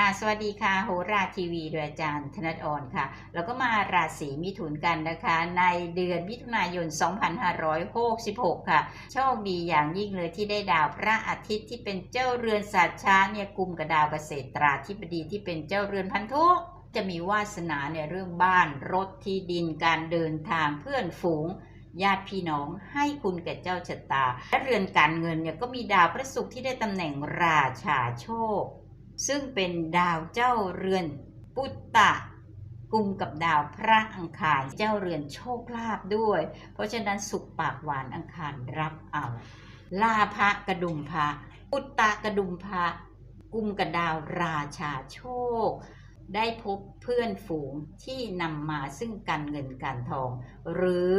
ค่ะ สวัสดีค่ะ โหราทีวีโดยอาจารย์ธนัทอ่อนค่ะ แล้วก็มาราศีมิถุนกันนะคะ ในเดือนมิถุนายน 2566 ค่ะ โชคดีอย่างยิ่งเลยที่ได้ดาวพระอาทิตย์ที่เป็นเจ้าเรือนสัตว์ช้าเนี่ยกุมกับดาวเกษตราธิบดีที่เป็นเจ้าเรือนพันธุจะมีวาสนาในเรื่องบ้านรถที่ดินการเดินทางเพื่อนฝูงญาติพี่น้องให้คุณแก่เจ้าชะตาและเรือนการเงินเนี่ยก็มีดาวพระศุกร์ที่ได้ตำแหน่งราชาโชค ซึ่งเป็นดาวเจ้าเรือนปุตตะกุมกับดาวพระอังคารเจ้าเรือนโชคลาภด้วย เพราะฉะนั้นสุขปากหวานอังคารรับเอาลาภะกระดุมพระปุตตะกระดุมพระกุมกับดาวราชาโชค ได้พบเพื่อนฝูงที่นำมาซึ่งการเงินการทอง หรือ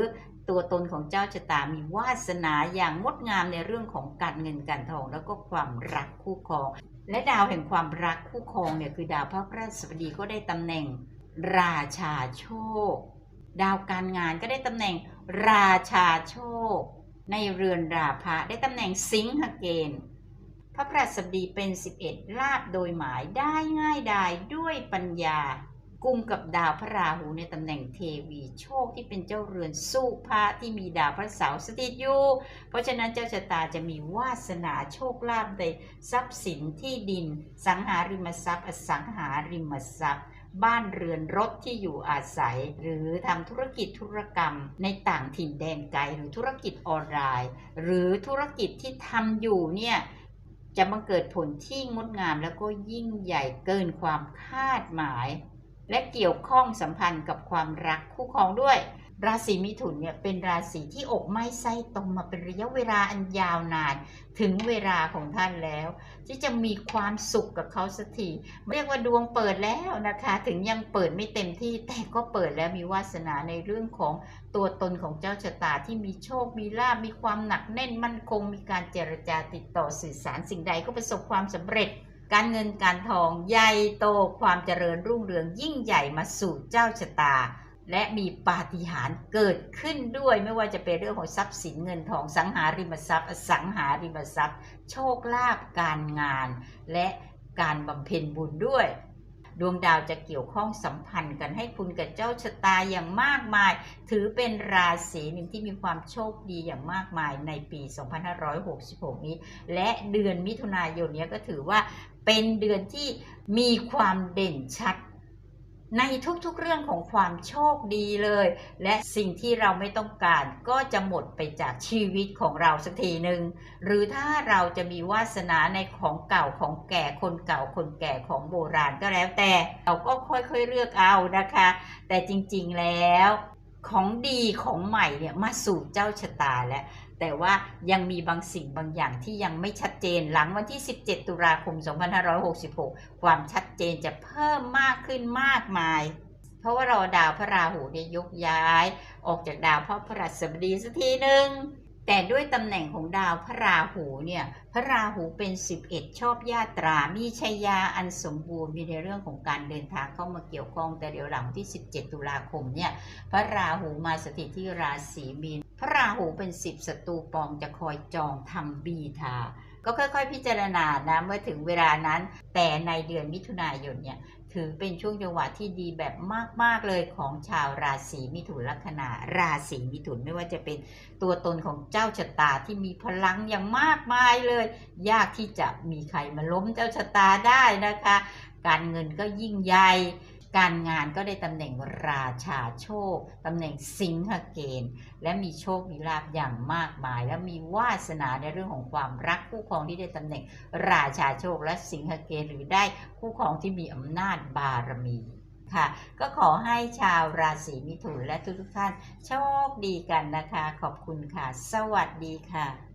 ตัวตนของเจ้าชะตามีวาสนาอย่างงดงามในเรื่องของการเงินการทอง แล้วก็ความรักคู่ครอง และดาวแห่งความรักคู่ครองเนี่ยคือดาวพระพฤหัสบดีก็ได้ตำแหน่ง ราชาโชค ดาวการงานก็ได้ตำแหน่งราชาโชค ในเรือนราพะได้ตำแหน่งสิงหเกณฑ์ ระพฤหัสดีเป็น 11 ลาบโดยหมายได้ง่ายดายด้วยปัญญากุมกับดาวพระราหูในตำแหน่งเทวีโชคที่เป็นเจ้าเรือนสู้พระที่มีดาวพระเสาร์สถิตอยู่เพราะฉะนั้นเจ้าชะตาจะมีวาสนาโชคลาภในทรัพย์สินที่ดิน สังหาริมทรัพย์ อสังหาริมทรัพย์ บ้านเรือนรถที่อยู่อาศัย หรือทำธุรกิจธุรกรรมในต่างถิ่นแดนไกลหรือธุรกิจออนไลน์ หรือธุรกิจที่ทำอยู่เนี่ย จะบังเกิดผลที่งดงามแล้วก็ยิ่งใหญ่เกินความคาดหมาย และเกี่ยวข้องสัมพันธ์กับความรักคู่ครองด้วย ราศีมิถุนเนี่ยเป็นราศีที่อกไม่ไส้ตรงมาเป็นระยะเวลาอันยาวนาน ถึงเวลาของท่านแล้ว ที่จะมีความสุขกับเขาสักทีเรียกว่าดวงเปิดแล้วนะคะ ถึงยังเปิดไม่เต็มที่แต่ก็เปิดแล้วมีวาสนาในเรื่องของตัวตนของเจ้าชะตาที่มีโชคมีลาบมีความหนักแน่นมั่นคง มีการเจรจาติดต่อสื่อสารสิ่งใดก็ประสบความสำเร็จการเงินการทองใหญ่โตความเจริญรุ่งเรืองยิ่งใหญ่มาสู่เจ้าชะตา และมีปาฏิหาริย์เกิดขึ้นด้วยไม่ว่าจะเป็นเรื่องของทรัพย์สินเงินทองสังหาริมทรัพย์ สังหาริมทรัพย์ โชคลาภการงาน และการบำเพ็ญบุญด้วย ดวงดาวจะเกี่ยวข้องสัมพันธ์กันให้คุณกับเจ้าชะตาอย่างมากมาย ถือเป็นราศีหนึ่งที่มีความโชคดีอย่างมากมายในปี 2566 นี้ และเดือนมิถุนายนนี้ก็ถือว่าเป็นเดือนที่มีความเด่นชัด ในทุกๆเรื่องของความโชคดีเลย และสิ่งที่เราไม่ต้องการก็จะหมดไปจากชีวิตของเราสักทีหนึ่งหรือถ้าเราจะมีวาสนาในของเก่าของแก่คนเก่าคนแก่ของโบราณก็แล้วแต่เราก็ค่อยๆเลือกเอานะคะ แต่จริงๆแล้วของดีของใหม่เนี่ยมาสู่เจ้าชะตาแล้ว แต่ว่ายังมีบางสิ่งบางอย่างที่ยังไม่ชัดเจนหลังวันที่ 17 ตุลาคม 2566 ความชัดเจนจะเพิ่มมากขึ้นมากมาย เพราะว่าเราดาวพระราหูเนี่ยยกย้าย ออกจากดาวพระพฤหัสบดีสักทีหนึ่งแต่ด้วยตำแหน่งของดาวพระราหูเนี่ย พระราหูเป็น 11 ชอบญาตรา มีชัยยาอันสมบูรณ์มีในเรื่องของการเดินทางเข้ามาเกี่ยวข้อง แต่เดี๋ยวหลังที่ 17 ตุลาคมเนี่ย พระราหูมาสถิตที่ราศีมีน ราหูเป็น10ศัตรูปองจะคอยจองทำบีทา ก็ค่อยๆ พิจารณานะเมื่อถึงเวลานั้น แต่ในเดือนมิถุนายนเนี่ยถือเป็นช่วงจังหวะที่ดีแบบมาก ๆ เลยของชาวราศีมิถุนลัคนาราศีมิถุนไม่ว่าจะเป็นตัวตนของเจ้าชะตาที่มีพลังอย่างมากมายเลย ยากที่จะมีใครมาล้มเจ้าชะตาได้นะคะ การเงินก็ยิ่งใหญ่ การงานก็ได้ตำแหน่งราชาโชคตำแหน่งสิงหเกณฑ์ และมีโชคมีลาภอย่างมากมาย และมีวาสนาในเรื่องของความรักคู่ครองที่ได้ตำแหน่งราชาโชคและสิงหเกณฑ์หรือได้คู่ครองที่มีอำนาจบารมีค่ะก็ขอให้ชาวราศีมิถุนและทุกๆท่านโชคดีกันนะคะ ขอบคุณค่ะ สวัสดีค่ะ